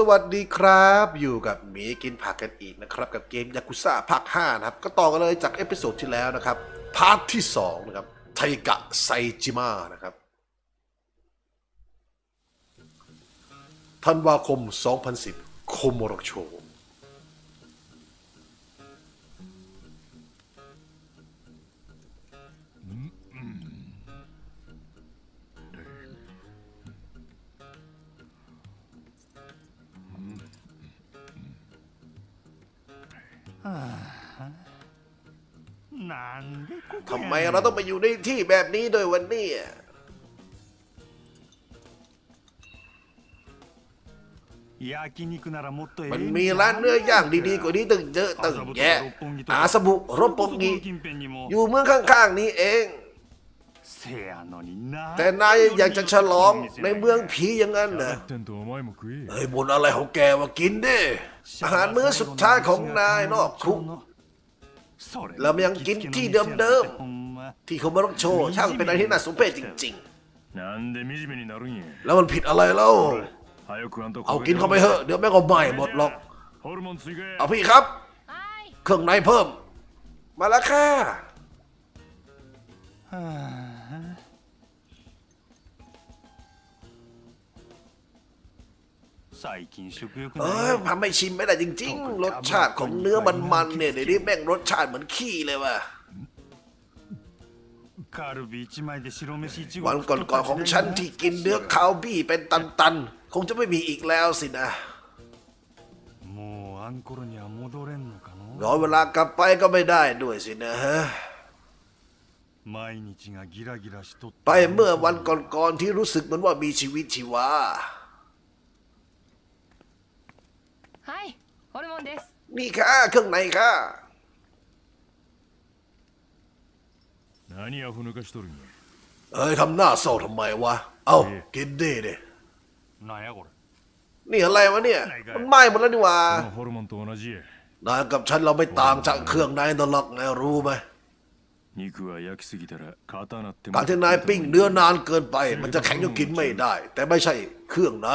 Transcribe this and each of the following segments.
สวัสดีครับ อยู่กับหมีกินผักกันอีกนะครับ กับเกมยากุซ่าภาค5นะครับ ก็ต่อกันเลยจากเอพิโซดที่แล้วนะครับ พาร์ทที่ 2 นะครับ ไทกะไซจิมะนะครับธันวาคม 2010 โคโมโรโช ทำไมเราต้องมาอยู่ในที่แบบนี้โดยวันนี้มันมีร้านเนื้อย่างดีๆกว่านี้ตั้งเยอะตั้งแยะอาสบุรบปงนี้อยู่เมืองข้างๆนี้เอง แต่นายอยากจะฉลองในเมืองผีอย่างนั้นเหรอเฮ้ยบนอะไรของแกว่ากินดิอาหารมื้อสุดท้ายของนายนอกคุกแล้วยังกินที่เดิมๆที่เขาไม่ต้องโชว์ช่างเป็นอะไรที่น่าสงเพชจริงๆ แล้วมันผิดอะไรเล่าเอากินเข้าไปเถอะเดี๋ยวแม่ก็ใหม่หมดหรอกเอาพี่ครับ เครื่องในเพิ่ม มาแล้วค่ะ 最近食欲 เอ な อย ทำให้ชิมไม่ได้จริง ๆ รสชาติของเนื้อมันๆเนี่ยเดี๋ยวนี้แม่งรสชาติเหมือนขี้เลยว่ะ カルビ一枚で白飯一 วัน 合 ก่อนๆของฉันที่กินเนื้อคาวบี้เป็นตันๆ คงจะไม่มีอีกแล้วสินะ もうあんころには戻れんのか รอเวลากลับไปก็ไม่ได้ด้วยสินะฮะ の毎日がギラギラしとっ ไปเมื่อวันก่อนๆที่รู้สึกเหมือนว่ามีชีวิตชีวา はいホルモンです นี่ค่ะเครื่องในค่ะ 何アホ抜かしとるんや เอ้ยทำหน้าเศร้าทำไมวะ เอ้ากินดิเด なんやこれ นี่อะไรวะเนี่ย มันไหม้หมดแล้วนี่หว่า このホルモンと同じや นายกับฉันเราไม่ต่างจากเครื่องในตลอดไงรู้ไหม การที่นายปิ้งเนื้อนานเกินไป มันจะแข็งจนกินไม่ได้ แต่ไม่ใช่เครื่องใน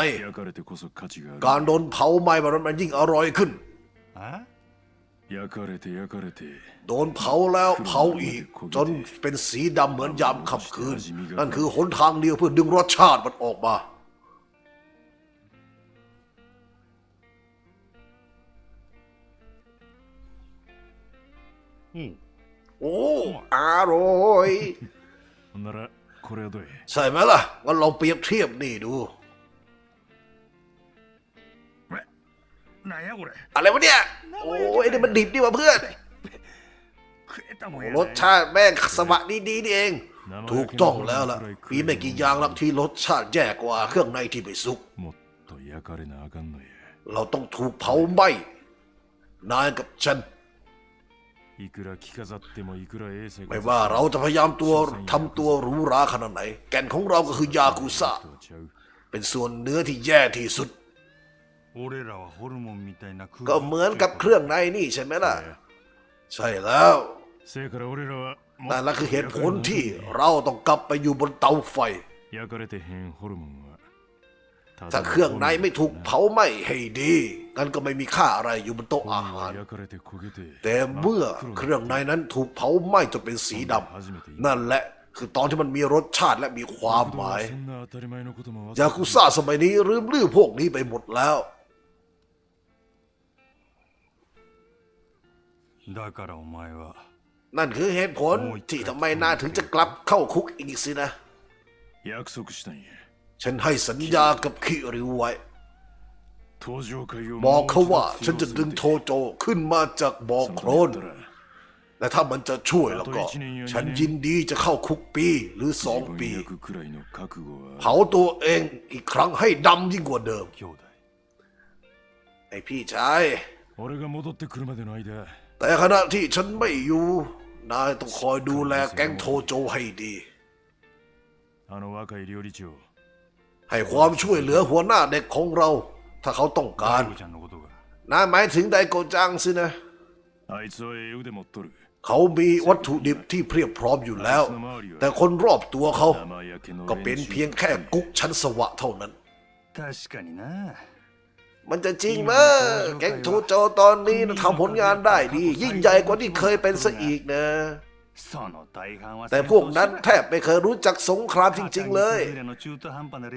การโดนเผาไหม้มันมันยิ่งอร่อยขึ้นโดนเผาแล้วเผาอีก จนเป็นสีดำเหมือนยามค่ำคืน นั่นคือหนทางเดียวเพื่อดึงรสชาติมันออกมาอืม โอ้อร่อย ほんならこれはどうや ใช่ไหมล่ะงั้นลองเปรียบเทียบนี่ดู なんやこれ อะไรวะเนี่ย โอ้ยนี่มันดิบนี่หว่าเพื่อน 食えたもんや รสชาติแม่งสวะดีๆนี่เอง ถูกต้องแล้วล่ะมีไม่กี่อย่างหรอกที่รสชาติแย่กว่าเครื่องในที่ไม่สุก もっと焼かれなあかんのや เราต้องถูกเผาไหม้นายกับฉัน ไม่ว่าเราจะพยายามตัวทำตัวรู้ราขนาดไหน แก่นของเราก็คือยากุซ่าเป็นส่วนเนื้อที่แย่ที่สุด ก็เหมือนกับเครื่องในนี่ใช่ไหมล่ะ ใช่แล้วนั่นละคือเหตุผลที่เราต้องกลับไปอยู่บนเตาไฟ ถ้าเครื่องในไม่ถูกเผาไหม้ให้ดีงั้นก็ไม่มีค่าอะไรอยู่บนโต๊ะอาหาร 焼かれて焦げて แต่เมื่อเครื่องในนั้นถูกเผาไหม้จนเป็นสีดำนั่นแหละคือตอนที่มันมีรสชาติและมีความหมาย そんな当たり前のことも忘れて ยากุซ่าสมัยนี้ลืมลือพวกนี้ไปหมดแล้ว だからお前は นั่นคือเหตุผลที่ทำไมนายถึงจะกลับเข้าคุกอีกสินะ 約束したんや ฉันให้สัญญากับคิริวไว้ บอกเขาว่าฉันจะดึงโทโจขึ้นมาจากบ่อโคลนและถ้ามันจะช่วยแล้วก็ ฉันยินดีจะเข้าคุกปีหรือสองปี เผาตัวเองอีกครั้งให้ดำยิ่งกว่าเดิม ไอพี่ชาย แต่ขณะที่ฉันไม่อยู่ นายต้องคอยดูแลแก๊งโทโจให้ดี ให้ความช่วยเหลือหัวหน้าเด็กของเรา ถ้าเขาต้องการน่าหมายถึงไดโกจังสินะ เขามีวัตถุดิบที่เพียบพร้อมอยู่แล้ว แต่คนรอบตัวเขา ก็เป็นเพียงแค่กุ๊กชั้นสวะเท่านั้น มันจะจริงเหรแก๊งทูโจตอนนี้นะทำผลงานได้ดี ยิ่งใหญ่กว่าที่เคยเป็นซะอีกนะ แต่พวกนั้นแทบไม่เคยรู้จักสงครามจริง ๆ เลย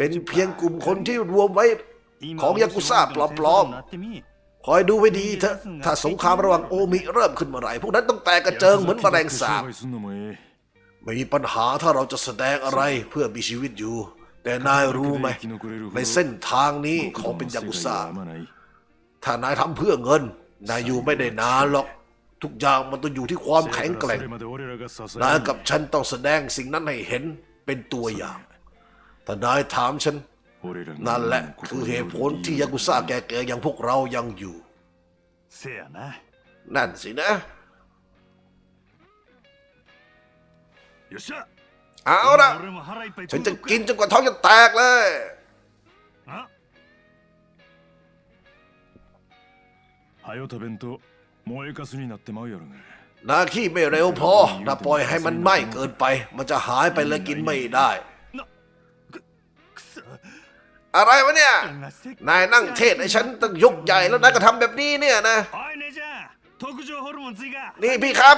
เป็นเพียงกลุ่มคนที่รวมไว้ของยากุซ่าปลอมๆ คอยดูไว้ดีเถอะถ้าสงครามระหว่างโอมิเริ่มขึ้นเมื่อไหร่พวกนั้นต้องแตกกระเจิงเหมือนแมลงสาบไม่มีปัญหาถ้าเราจะแสดงอะไรเพื่อมีชีวิตอยู่ แต่นายรู้ไหม ในเส้นทางนี้ของเป็นยากุซ่าถ้านายทำเพื่อเงิน นายอยู่ไม่ได้นานหรอก ทุกอย่างมันต้องอยู่ที่ความแข็งแกร่ง นายกับฉันต้องแสดงสิ่งนั้นให้เห็นเป็นตัวอย่าง ถ้านายถามฉัน นั่นแหละคือเหตุผลที่ยากุซ่าแก่ๆอย่างพวกเรายังอยู่ せやな นั่นสินะ よっしゃ เอาละ 俺も腹いっぱい ฉันจะกินจนกว่าท้องจะแตกเลย あはよ食べんと 燃えかすになってまうやろが นาขี้ไม่เร็วพอถ้าปล่อยให้มันไหม้เกินไป มันจะหายไปเลยกินไม่ได้ くそ อะไรวะเนี่ย 今せっ นายนั่งเทศให้ฉันตั้งยกใหญ่แล้วนายก็ทำแบบนี้เนี่ยนะ おい姉ちゃん特上ホルモン追加 นี่พี่ครับ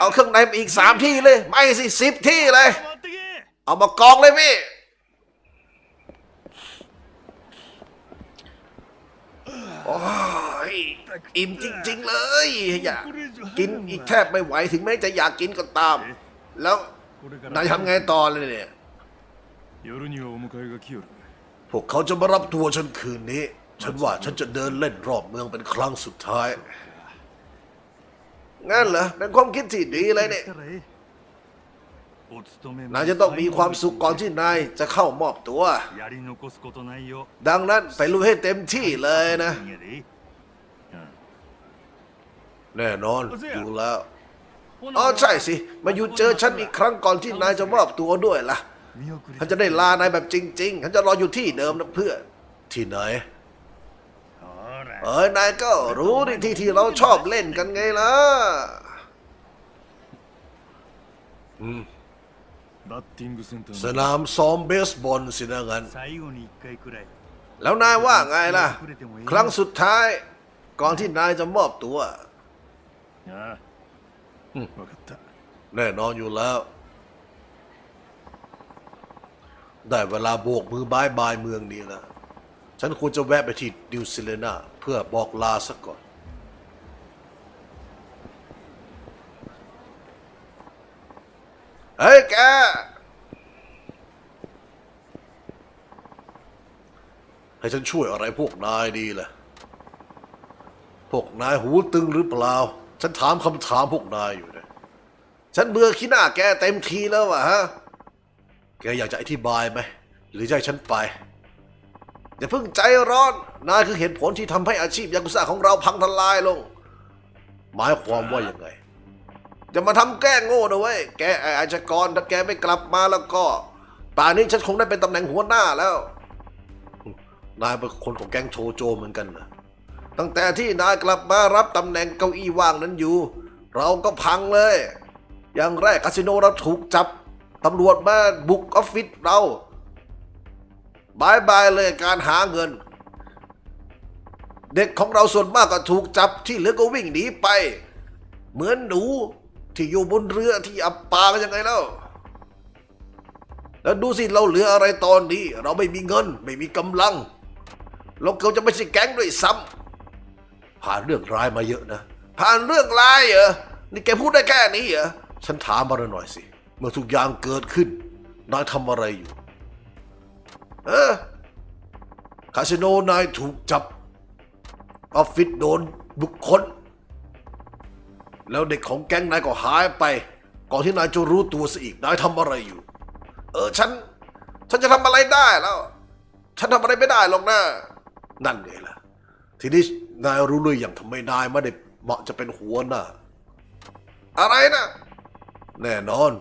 เอาเครื่องในมาอีกสามที่เลย ไม่สิสิบที่เลย 持ってけ เอามากองเลยพี่ โอ้ยอิ่มจริง ๆ เลย อยากกินอีกแทบไม่ไหวถึงแม้จะอยากกินก็ตาม แล้วนายทำไงต่อเลยเนี่ยพวกเขาจะมารับตัวฉันคืนนี้ ฉันว่าฉันจะเดินเล่นรอบเมืองเป็นครั้งสุดท้ายงั้นเหรอเป็นความคิดที่ดีเลยเนี่ย นายจะต้องมีความสุขก่อนที่นายจะเข้ามอบตัว ดังนั้นไปรู้ให้เต็มที่เลยนะ แน่นอนดูแล้วอ๋อใช่สิ มาอยู่เจอฉันอีกครั้งก่อนที่นายจะมอบตัวด้วยล่ะฉันจะได้ลานายแบบจริง ๆ ฉันจะรออยู่ที่เดิมนะเพื่อนที่ไหนเอ้ยนายก็รู้ในที่ที่เราชอบเล่นกันไงล่ะ อืม バッティングセンター สนามซ้อมเบสบอลสินะงั้น 最後に一回くらい แล้วนายว่าไงล่ะ ครั้งสุดท้าย ก่อนที่นายจะมอบตัว ああ分かった แน่นอนอยู่แล้ว ได้เวลาโบกมือบายบายเมืองนี้แล้ว ฉันควรจะแวะไปที่ดิวซิเลนาเพื่อบอกลาสักก่อน เฮ้ยแกให้ฉันช่วยอะไรพวกนายดีล่ะ พวกนายหูตึงหรือเปล่า ฉันถามคำถามพวกนายอยู่นะ ฉันเบื่อขี้หน้าแกเต็มทีแล้วอะฮะ แกอยากจะอธิบายไหม หรือจะให้ฉันไป อย่าเพิ่งใจร้อน นายคือเหตุผลที่ทำให้อาชีพยากุซ่าของเราพังทลายลง หมายความว่ายังไง จะมาทำแกล้งโง่นะเว้ย แกไอ้อาชกรถ้าแกไม่กลับมาแล้วก็ ป่านนี้ฉันคงได้เป็นตำแหน่งหัวหน้าแล้ว นายเป็นคนของแก๊งโชโจเหมือนกันนะตั้งแต่ที่นายกลับมารับตำแหน่งเก้าอี้ว่างนั้นอยู่ เราก็พังเลย อย่างแรกคาสิโนเราถูกจับตำรวจมาบุกออฟฟิศเราบายบายเลยการหาเงิน เด็กของเราส่วนมากก็ถูกจับที่เหลือก็วิ่งหนีไป เหมือนหนู ที่อยู่บนเรือที่อับปางยังไงแล้ว แล้วดูสิเราเหลืออะไรตอนนี้ เราไม่มีเงิน ไม่มีกำลัง เราเกือบจะไม่ใช่แก๊งด้วยซ้ำผ่านเรื่องร้ายมาเยอะนะ ผ่านเรื่องร้ายเหรอ นี่แกพูดได้แค่นี้เหรอ ฉันถามมาหน่อยสิ เมื่อทุกอย่างเกิดขึ้นนายทำอะไรอยู่ เออคาสิโนนายถูกจับ ออฟฟิศโดนบุคคล แล้วเด็กของแก๊งนายก็หายไป ก่อนที่นายจะรู้ตัวซะอีกนายทำอะไรอยู่ เออฉัน ฉันจะทำอะไรได้แล้ว ฉันทำอะไรไม่ได้หรอกนะนั่นไงล่ะ ทีนี้นายรู้หรือยังทำไมนายไม่ได้เหมาะจะเป็นหัวหน้าอะไรนะแน่นอน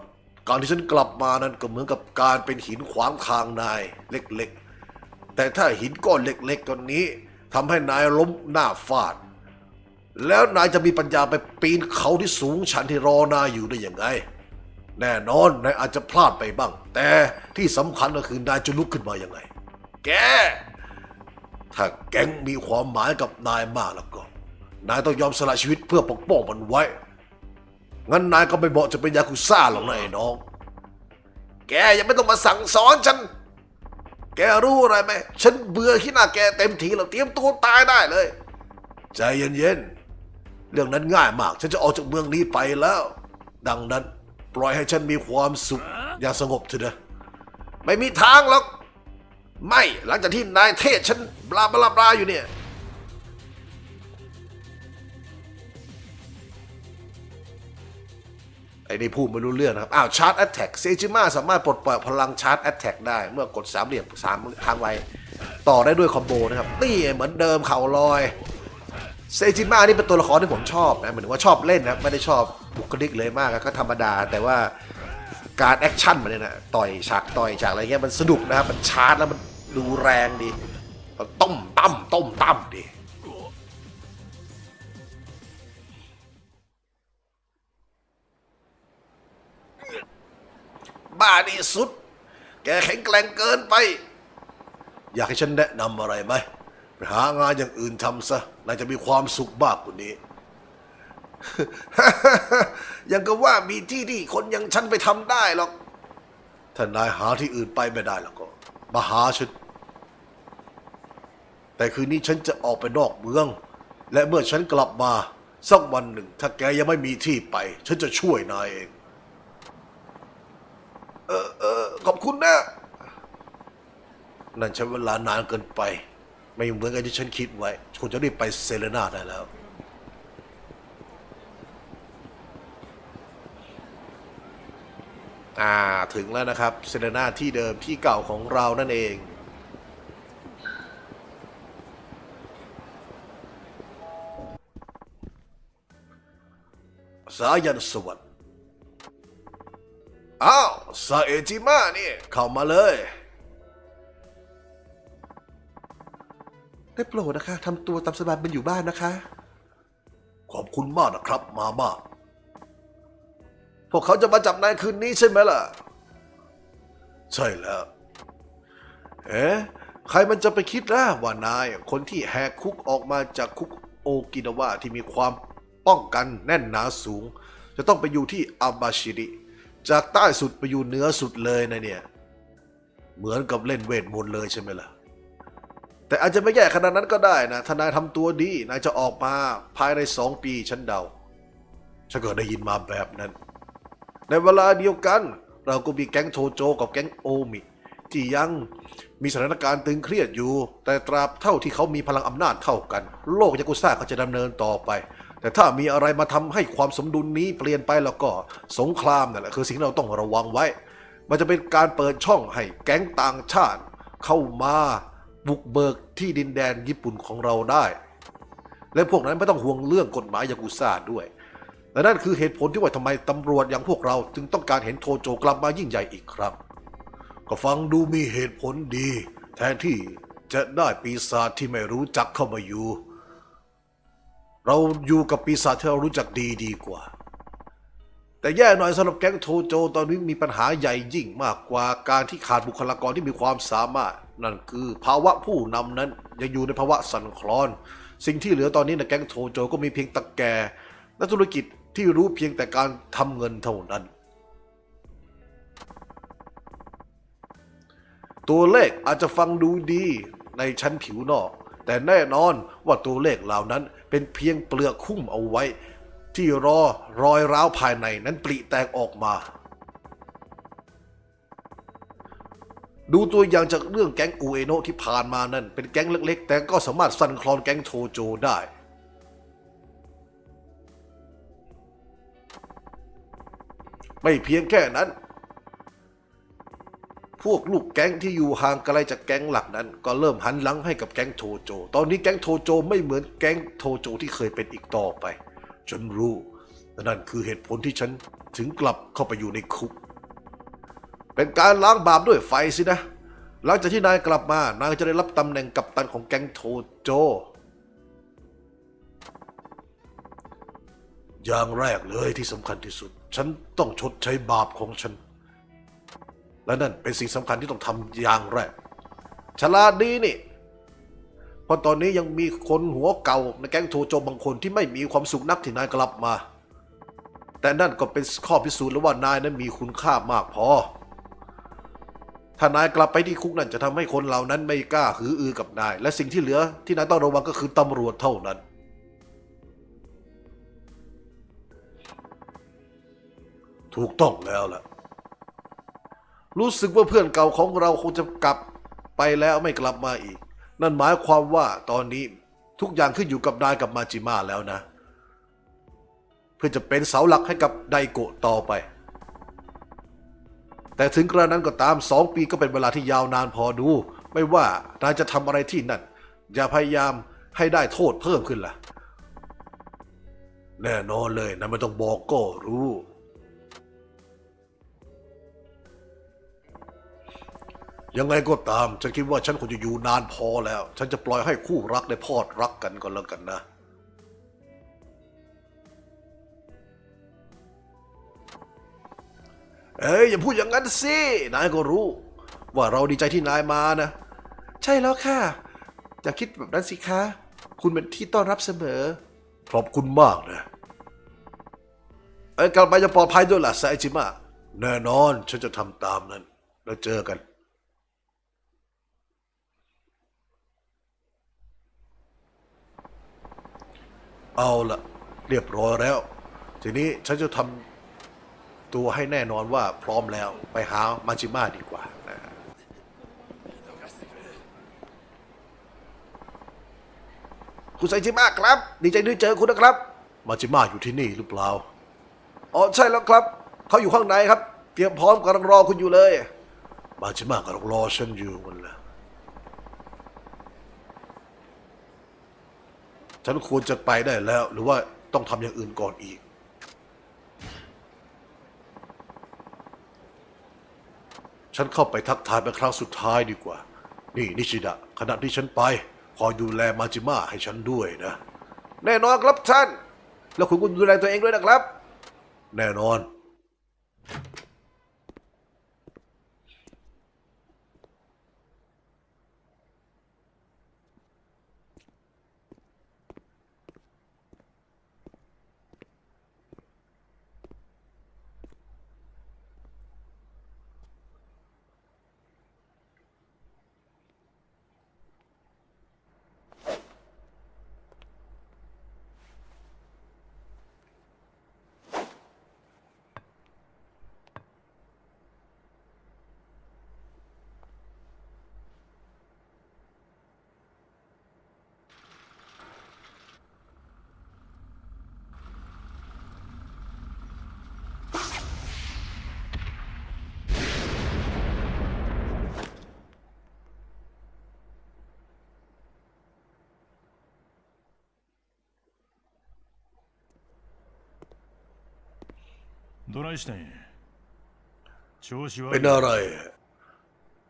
การที่ฉันกลับมานั้นก็เหมือนกับการเป็นหินขวางทางนายเล็กๆ แต่ถ้าหินก้อนเล็กๆก้อนนี้ทำให้นายล้มหน้าฟาด แล้วนายจะมีปัญญาไปปีนเขาที่สูงชันที่รอนายอยู่ได้ยังไง แน่นอนนายอาจจะพลาดไปบ้าง แต่ที่สำคัญก็คือนายจะลุกขึ้นมายังไง แก ถ้าแก๊งมีความหมายกับนายมากแล้วก็ นายต้องยอมสละชีวิตเพื่อปกป้องมันไว้ งั้นนายก็ไม่เหมาะจะเป็นยากุซ่าหรอกนะไอ้น้อง แกยังไม่ต้องมาสั่งสอนฉัน แกรู้อะไรไหม ฉันเบื่อขี้หน้าแกเต็มทีแล้วเตรียมตัวตายได้เลย ใจเย็นๆ เรื่องนั้นง่ายมาก ฉันจะออกจากเมืองนี้ไปแล้ว ดังนั้นปล่อยให้ฉันมีความสุขอย่างสงบเถอะนะ ไม่มีทางหรอก ไม่หลังจากที่นายเทศฉันบลาบลาบลาอยู่เนี่ย ไอ้นี่พูดไม่รู้เรื่องนะครับ อ้าวชาร์จแอตแทกเซจิมาสามารถปลดปล่อยพลังชาร์จแอตแทกได้ เมื่อกดสามเหลี่ยมสามค้างไว้ ต่อได้ด้วยคอมโบนะครับ นี่เหมือนเดิมเข่าลอย เซจิมานี่เป็นตัวละครที่ผมชอบนะเหมายถึงว่าชอบเล่นนะไม่ได้ชอบบุคลิกเลยมากก็ธรรมดา แต่ว่าการแอคชั่นมันเนี่ยนะต่อยฉากต่อยฉากอะไรเงี้ยมันสนุกนะครับมันชาร์จแล้วมันดูแรงดีต้มตั้มต้มตั้มดีบ้าที่สุด แกแข็งแกร่งเกินไป อยากให้ฉันแนะนำอะไรไหมไปหางานอย่างอื่นทำซะ นายจะมีความสุขมากกว่านี้ ยังก็ว่ามีที่ที่คนอย่างฉันไปทำได้หรอก ถ้านายหาที่อื่นไปไม่ได้แล้วก็ มาหาฉัน แต่คืนนี้ฉันจะออกไปนอกเมือง และเมื่อฉันกลับมาสักวันหนึ่ง ถ้าแกยังไม่มีที่ไป ฉันจะช่วยนายเอง เออเออขอบคุณนะ นั่นใช้เวลานานเกินไป ไม่เหมือนกับที่ฉันคิดไว้ คุณจะรีบไปเซเลนาได้แล้ว อ่า ถึงแล้วนะครับ เซเลนาที่เดิมที่เก่าของเรานั่นเอง สายันสวัสดิ์อ้าว ซาเอจิมานี่ เข้ามาเลย ได้โปรดนะคะทำตัวตามสบายเป็นอยู่บ้านนะคะ ขอบคุณมากนะครับ มาบ้าพวกเขาจะมาจับนายคืนนี้ใช่ไหมล่ะ ใช่แล้ว เอ๊ะใครมันจะไปคิดนะว่านายคนที่แหกคุกออกมาจากคุกโอกินาวาที่มีความป้องกันแน่นหนาสูง จะต้องไปอยู่ที่อาบาชิริ จากใต้สุดไปอยู่เหนือสุดเลยนะเนี่ย เหมือนกับเล่นเวทมนต์เลยใช่ไหมล่ะ แต่อาจจะไม่แย่ขนาดนั้นก็ได้นะถ้านายทำตัวดีนายจะออกมาภายในสองปีฉันเดาฉันก็ได้ยินมาแบบนั้น ในเวลาเดียวกัน เราก็มีแก๊งโทโจกับแก๊งโอมิที่ยังมีสถานการณ์ตึงเครียดอยู่ แต่ตราบเท่าที่เขามีพลังอำนาจเท่ากัน โลกยากุซ่าก็จะดำเนินต่อไป แต่ถ้ามีอะไรมาทำให้ความสมดุลนี้เปลี่ยนไปแล้วก็สงครามนั่นแหละคือสิ่งที่เราต้องระวังไว้ มันจะเป็นการเปิดช่องให้แก๊งต่างชาติ เข้ามา บุกเบิกที่ดินแดนญี่ปุ่นของเราได้ และพวกนั้นไม่ต้องห่วงเรื่องกฎหมายยากุซ่าด้วยและนั่นคือเหตุผลที่ว่าทำไมตำรวจอย่างพวกเราจึงต้องการเห็นโทโจกลับมายิ่งใหญ่อีกครั้งก็ฟังดูมีเหตุผลดี แทนที่จะได้ปีศาจที่ไม่รู้จักเข้ามาอยู่ เราอยู่กับปีศาจที่เรารู้จักดีดีกว่า แต่แย่หน่อยสำหรับแก๊งโทโจตอนนี้มีปัญหาใหญ่ยิ่งมากกว่าการที่ขาดบุคลากรที่มีความสามารถ นั่นคือภาวะผู้นำนั้นยังอยู่ในภาวะสั่นคลอน สิ่งที่เหลือตอนนี้ในแก๊งโทโจก็มีเพียงตะแกและธุรกิจที่รู้เพียงแต่การทำเงินเท่านั้น ตัวเลขอาจจะฟังดูดีในชั้นผิวนอก แต่แน่นอนว่าตัวเลขเหล่านั้นเป็นเพียงเปลือกคุ้มเอาไว้ ที่รอรอยร้าวภายในนั้นปริแตกออกมา ดูตัวอย่างจากเรื่องแก๊งอูเอโนที่ผ่านมานั่น เป็นแก๊งเล็ก ๆ แต่ก็สามารถสั่นคลอนแก๊งโทโจได้ ไม่เพียงแค่นั้น พวกลูกแก๊งที่อยู่ห่างไกลจากแก๊งหลักนั้น ก็เริ่มหันหลังให้กับแก๊งโทโจ ตอนนี้แก๊งโทโจไม่เหมือนแก๊งโทโจที่เคยเป็นอีกต่อไป ฉันรู้ นั่นคือเหตุผลที่ฉันถึงกลับเข้าไปอยู่ในคุก เป็นการล้างบาปด้วยไฟสินะ หลังจากที่นายกลับมานายจะได้รับตำแหน่งกัปตันของแก๊งโทโจ อย่างแรกเลยที่สำคัญที่สุด ฉันต้องชดใช้บาปของฉัน และนั่นเป็นสิ่งสำคัญที่ต้องทำอย่างแรก ฉลาดดีนี่ เพราะตอนนี้ยังมีคนหัวเก่าในแก๊งโทโจบางคนที่ไม่มีความสุขนักที่นายกลับมา แต่นั่นก็เป็นข้อพิสูจน์แล้วว่านายนั้นมีคุณค่ามากพอ ถ้านายกลับไปที่คุกนั่นจะทำให้คนเหล่านั้นไม่กล้าหืออือกับนาย และสิ่งที่เหลือที่นายต้องระวังก็คือตำรวจเท่านั้น ถูกต้องแล้วล่ะ รู้สึกว่าเพื่อนเก่าของเราคงจะกลับไปแล้วไม่กลับมาอีก นั่นหมายความว่าตอนนี้ทุกอย่างขึ้นอยู่กับนายกับมาจิมาแล้วนะ เพื่อจะเป็นเสาหลักให้กับไดโกะต่อไป แต่ถึงกระนั้นก็ตามสองปีก็เป็นเวลาที่ยาวนานพอดู ไม่ว่านายจะทำอะไรที่นั่น อย่าพยายามให้ได้โทษเพิ่มขึ้นล่ะ แน่นอนเลยนะไม่ต้องบอกก็รู้ ยังไงก็ตาม ฉันคิดว่าฉันคงจะอยู่นานพอแล้ว ฉันจะปล่อยให้คู่รักได้พอดรักกันก็แล้วกันนะ เอ้ยอย่าพูดอย่างนั้นสินายก็รู้ ว่าเราดีใจที่นายมานะ ใช่แล้วค่ะ อย่าคิดแบบนั้นสิคะ คุณเป็นที่ต้อนรับเสมอ ขอบคุณมากนะไอ้กลับไปจะปลอดภัยด้วยล่ะไซจิมะแน่นอนฉันจะทำตามนั้น แล้วเจอกัน เอาละเรียบร้อยแล้ว ทีนี้ฉันจะทำ ตัวให้แน่นอนว่าพร้อมแล้วไปหามาจิมาดีกว่านะคุณไซจิมาครับ ดีใจที่เจอคุณนะครับ มาจิมาอยู่ที่นี่หรือเปล่าอ๋อใช่แล้วครับเขาอยู่ข้างในครับ เตรียมพร้อมกำลังรอคุณอยู่เลย มาจิมากำลังรอฉันอยู่มันละฉันควรจะไปได้แล้ว หรือว่าต้องทำอย่างอื่นก่อนอีก ฉันเข้าไปทักทายเป็นครั้งสุดท้ายดีกว่า นี่นิชิดะขณะที่ฉันไป คอยดูแลมาจิมะให้ฉันด้วยนะ แน่นอนครับท่าน แล้วคุณก็ดูแลตัวเองด้วยนะครับ แน่นอน どないしたんや調子悪 เป็นอะไร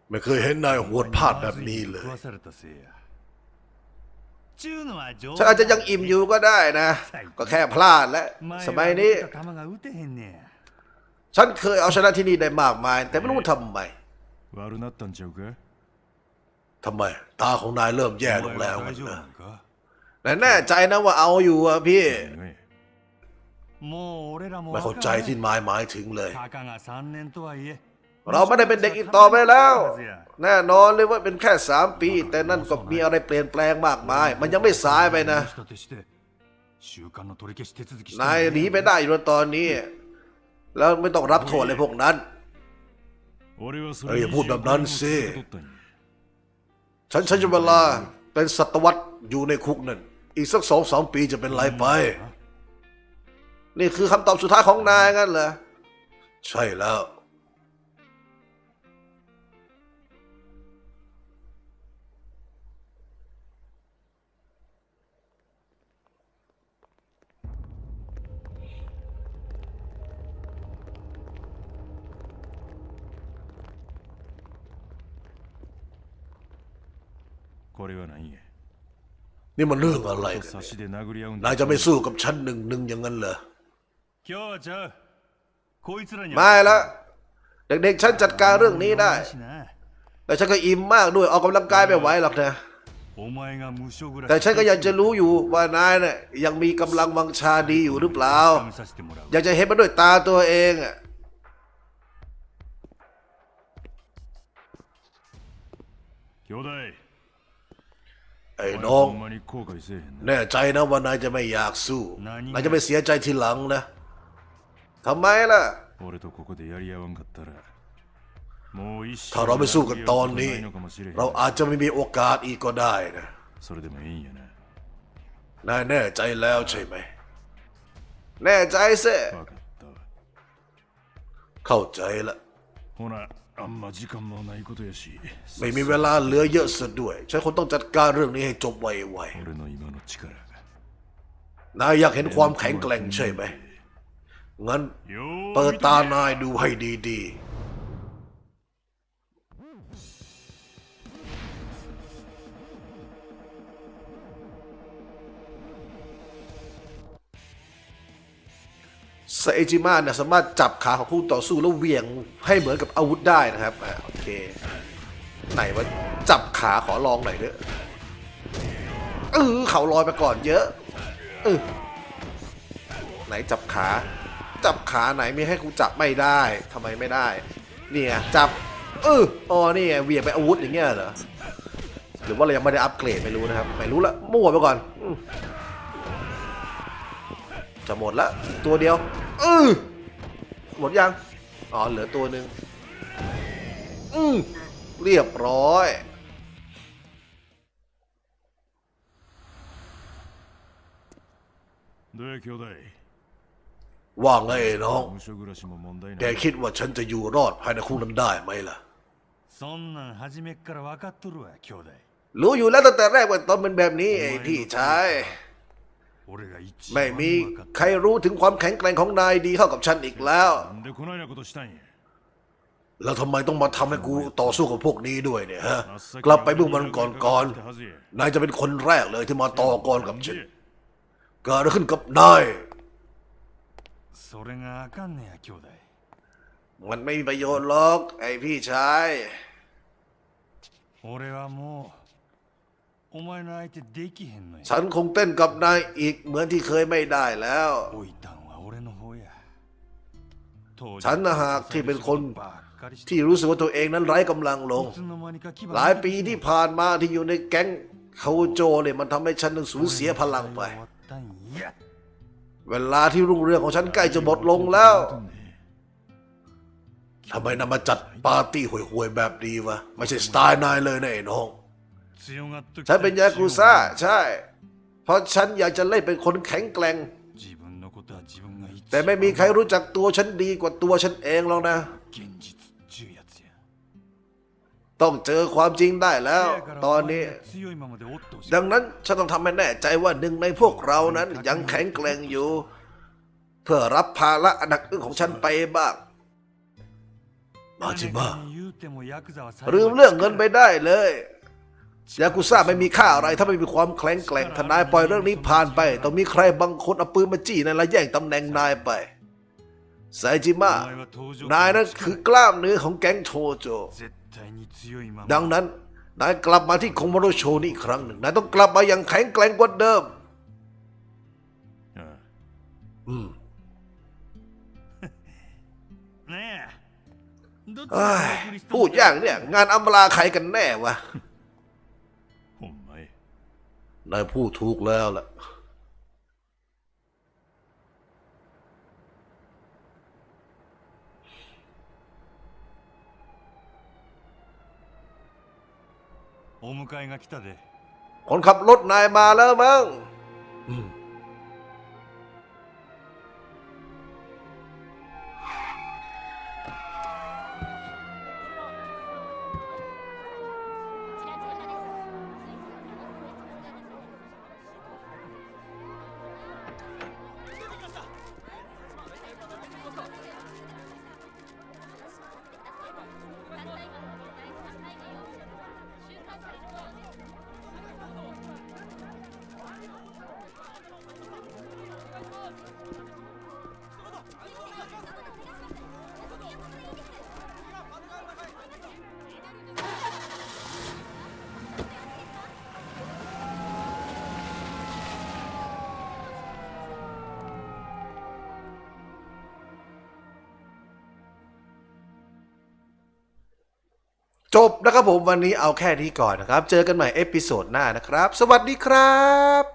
ไม่เคยเห็นนายโหดพลาดแบบนี้เลย 食わされたせいやちゅうのは冗 ฉันอาจจะยังอิ่มอยู่ก็ได้นะ ก็แค่พลาดและ สมัยนี้ 球が打てへんねや ฉันเคยเอาชนะที่นี่ได้มากมาย แต่ไม่รู้ทำไม 悪なったんちゃうか ทำไม ตาของนายเริ่มแย่ลงแล้ว お前は大丈夫な นะ んか แต่แน่ใจนะว่าเอาอยู่อะพี่ ねもう俺らも ไม่เข้าใจที่หมายหมายถึงเลย เราไม่ได้เป็นเด็กอีกต่อไปแล้ว แน่นอนเลยว่าเป็นแค่สามปี แต่นั่นก็มีอะไรเปลี่ยนแปลงมากมาย มันยังไม่สายไปนะนายหนีไปได้อยู่ตอนนี้ แล้วไม่ต้องรับโทษเลยพวกนั้นเอ้ยพูดแบบนั้นสิฉันใช้เวลาเป็นสัตวรรษอยู่ในคุกนั่นอีกสักสองสามปีจะเป็นไรไป นี่คือคำตอบสุดท้ายของนายงั้นเหรอ ใช่แล้ว これは何や นี่มันเรื่องอะไร と กัน 差しで殴り合うん นายจะไม่สู้กับฉันหนึ่งหนึ่งอย่างนั้นเหรอ มาแล้วเด็กๆฉันจัดการเรื่องนี้ได้แต่ฉันก็อิ่มมากด้วยออกกำลังกายไม่ไหวหรอกนะแต่ฉันก็อยากจะรู้อยู่ว่านายเนี่ยยังมีกำลังวังชาดีอยู่หรือเปล่า อยากจะเห็นมันด้วยตาตัวเองอะไอ้น้อง แน่ใจนะว่านายจะไม่อยากสู้ นายจะไม่เสียใจทีหลังนะ ทำไมล่ะ 俺とここでやり合わんかったらもう一生 ถ้าเราไม่สู้กันตอนนี้ ないのかもしれへん เราอาจจะไม่มีโอกาสอีกก็ได้นะ それでもいいんやな นายแน่ใจแล้วใช่ไหม แน่ใจสิ 分かったわ เข้าใจละ ほなあんま時間もないことやし ไม่มีเวลาเหลือเยอะซะด้วย ฉันคงต้องจัดการเรื่องนี้ให้จบไว 俺の今の力がๆ นายอยากเห็นความแข็งแกร่งใช่ไหม งั้น เปิดตานายดูให้ดีๆเซจิมาเนี่ยสามารถจับขาของผู้ต่อสู้แล้วเวียงให้เหมือนกับอาวุธได้นะครับอ่าโอเค ไหนวะจับขาขอลองหน่อยเด้อเออเขาลอยไปก่อนเยอะเออไหนจับขา จับขาไหนมีให้กูจับไม่ได้ทำไมไม่ได้เนี่ยจับเอออ๋อนี่ไงเหวียงไปนอาวุธอย่างเงี้ยเหรอหรือว่าเรายังไม่ได้อัปเกรดไม่รู้นะครับไม่รู้ละมั่วไปก่อนอืมจะหมดละตัวเดียวเออหมดยังอ๋อเหลือตัวหนึ่งอืมเรียบร้อย どうや兄弟 ว่าไงน้อง แกคิดว่าฉันจะอยู่รอดภายในคุกนั้นได้ไหมล่ะรู้อยู่แล้วตั้งแต่แรกว่าตอนเป็นแบบนี้ไอ้พี่ชาย ไม่มีใครรู้ถึงความแข็งแกร่งของนายดีเข้ากับฉันอีกแล้ว แล้วทำไมต้องมาทำให้กูต่อสู้กับพวกนี้ด้วยเนี่ยฮะ กลับไปเมื่อวันก่อนๆนายจะเป็นคนแรกเลยที่มาต่อกรกับฉันเกิดขึ้นกับนาย それがあかんねや兄弟 มันไม่มีประโยชน์หรอก ไอ้พี่ชาย 俺はもうお前の相手できへんのや ฉันคงเต้นกับนายอีกเหมือนที่เคยไม่ได้แล้ว 置いたんは俺の方や当時 ฉันนะหากที่เป็นคน ばっかりして ที่รู้สึกว่าตัวเองนั้นไร้กำลังลง いつの間にか牙 หลายปีที่ผ่านมาที่อยู่ในแก๊งคาโจเนี่ยมันทำให้ฉันนั้นสูญเสียพลังไป 終わったんや เวลาที่รุ่งเรืองของฉันใกล้จะหมดลงแล้วทำไมนำมาจัดปาร์ตี้ห่วยๆแบบนี้วะ ไม่ใช่สไตล์นายเลยนะไอ้น้อง ฉันเป็นยากูซ่า ใช่ เพราะฉันอยากจะเล่นเป็นคนแข็งแกร่ง แต่ไม่มีใครรู้จักตัวฉันดีกว่าตัวฉันเองหรอกนะ ต้องเจอความจริงได้แล้ว ตอนนี้ ดังนั้นฉันต้องทำให้แน่ใจว่าหนึ่งในพวกเรานั้นยังแข็งแกร่งอยู่ เพื่อรับภาระอันหนักอึ้งของฉันไปบ้างมาจิมาลืมเรื่องเงินไปได้เลยยากุซ่าไม่มีค่าอะไร ถ้าไม่มีความแข็งแกร่งทนายปล่อยเรื่องนี้ผ่านไป ต้องมีใครบางคนเอาปืนมาจี้นายและแย่งตำแหน่งนายไปไซจิมะนายนั้นคือกล้ามเนื้อของแก๊งโทโจ ดังนั้นนายกลับมาที่คงมาโรโชนี่อีกครั้งหนึ่งนายต้องกลับมาอย่างแข็งแกร่งกว่าเดิม อืมเอ้พูดย่างเนี่ย งานอำลาใครกันแน่วะนายพูดถูกแล้วล่ะ คนขับรถนายมาแล้วมั้ง จบนะครับผมวันนี้เอาแค่นี้ก่อนนะครับ เจอกันใหม่เอพิโซดหน้านะครับ สวัสดีครับ